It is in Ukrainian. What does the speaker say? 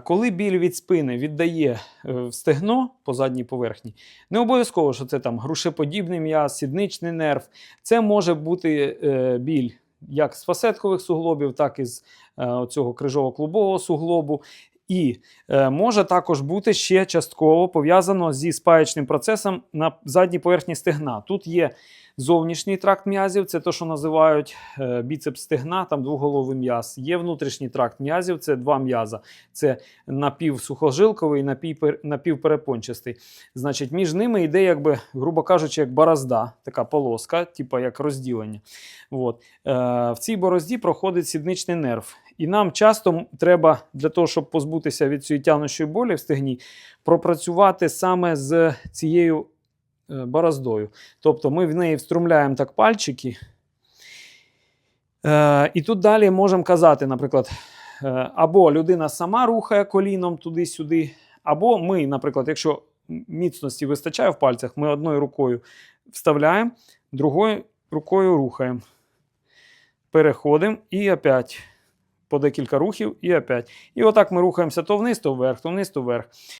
Коли біль від спини віддає е, в стегно по задній поверхні, не обов'язково, що це там грушеподібний м'яз, сідничний нерв. Це може бути е, біль як з фасеткових суглобів, так і з е, цього крижово-клубового суглобу. І е, може також бути ще частково пов'язано зі спаєчним процесом на задній поверхні стегна. Тут є зовнішній тракт м'язів, це те, що називають е, біцепс стегна, там двоголовий м'яз. Є внутрішній тракт м'язів, це два м'яза. Це напівсухожилковий і напівпер- напівперепончастий. Значить, між ними йде, якби, грубо кажучи, як борозда, така полоска, типу як розділення. От. Е, в цій борозді проходить сідничний нерв. І нам часто треба для того, щоб позбутися від цієї тянущої болі в стегні, пропрацювати саме з цією е, бороздою. Тобто ми в неї вструмляємо так пальчики. Е, і тут далі можемо казати, наприклад, е, або людина сама рухає коліном туди-сюди, або ми, наприклад, якщо міцності вистачає в пальцях, ми одною рукою вставляємо, другою рукою рухаємо. Переходимо і опять по декілька рухів, і опять. І отак ми рухаємося то вниз, то вверх, то вниз, то вверх.